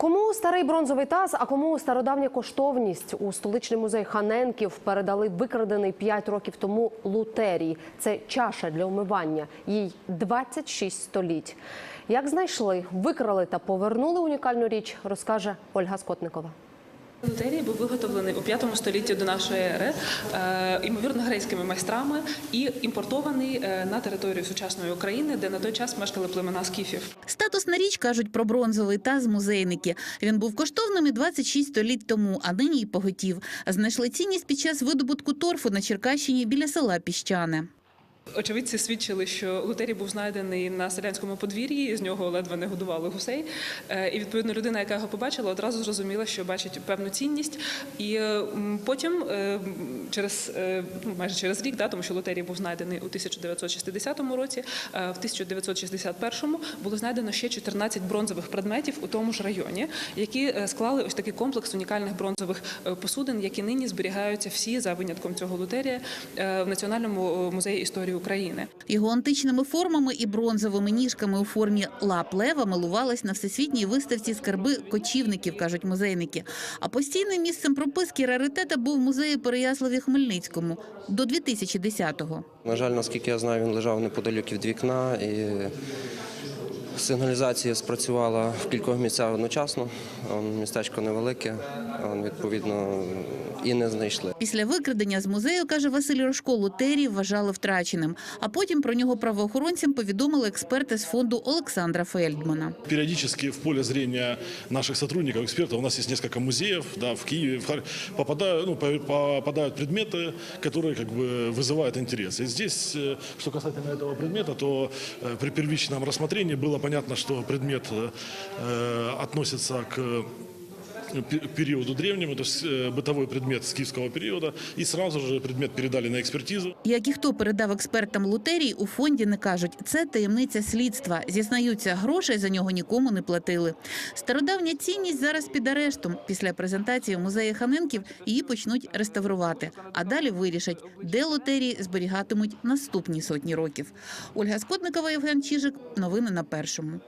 Кому старий бронзовий таз, а кому стародавня коштовність у столичний музей Ханенків передали викрадений 5 років тому лутерій. Це чаша для умивання. Їй 26 століть. Як знайшли, викрали та повернули унікальну річ, розкаже Ольга Скотникова. Лотерій був виготовлений у 5 столітті до нашої ери, е, ймовірно, грецькими майстрами і імпортований е, на територію сучасної України, де на той час мешкали племена скіфів. Статусна річ кажуть про бронзовий таз музейники. Він був коштовним і 26 століть тому, а нині й поготів. Знайшли цінність під час видобутку торфу на Черкащині біля села Піщане. Очевидці свідчили, що лотерій був знайдений на селянському подвір'ї, з нього ледве не годували гусей. Е, І відповідно людина, яка його побачила, одразу зрозуміла, що бачить певну цінність. І е, потім, е, через ну, майже через рік, да, тому що лотерій був знайдений у 1960 році, в 1961 було знайдено ще 14 бронзових предметів у тому ж районі, які склали ось такий комплекс унікальних бронзових посудин, які нині зберігаються всі за винятком цього лотерія в Національному музеї історії України. Його античними формами і бронзовими ніжками у формі лап лева милувалась на всесвітній виставці скарби кочівників, кажуть музейники. А постійним місцем прописки раритета був музей Переяславі Хмельницькому до 2010-го. На жаль, наскільки я знаю, він лежав неподалік від вікна і сигналізація спрацювала в кількох місцях одночасно. Он, Містечко невелике, он, відповідно, і не знайшли. Після викрадення з музею, каже Василь Рожко, лотерії вважали втраченим. А потім про нього правоохоронцям повідомили експерти з фонду Олександра Фельдмана. Периодически в поле зрения наших сотрудников, экспертов, у нас есть несколько музеев, да, в Киеве, в Харькове, попадают, ну, по- попадают предметы, которые как бы вызывают интерес. И здесь, э, что касательно этого предмета, то э, при первичном рассмотрении было понятно, что предмет э, относится к периоду древнему, то есть э, бытовой предмет скифского периода, и сразу же предмет передали на экспертизу. Як і хто передав експертам лотерій, у фонді не кажуть. Це таємниця слідства. Зізнаються, грошей за нього нікому не платили. Стародавня цінність зараз під арештом. Після презентації в музеї Ханенків її почнуть реставрувати. А далі вирішать, де лотерії зберігатимуть наступні сотні років. Ольга Скотникова, Євген Чижик. Новини на першому.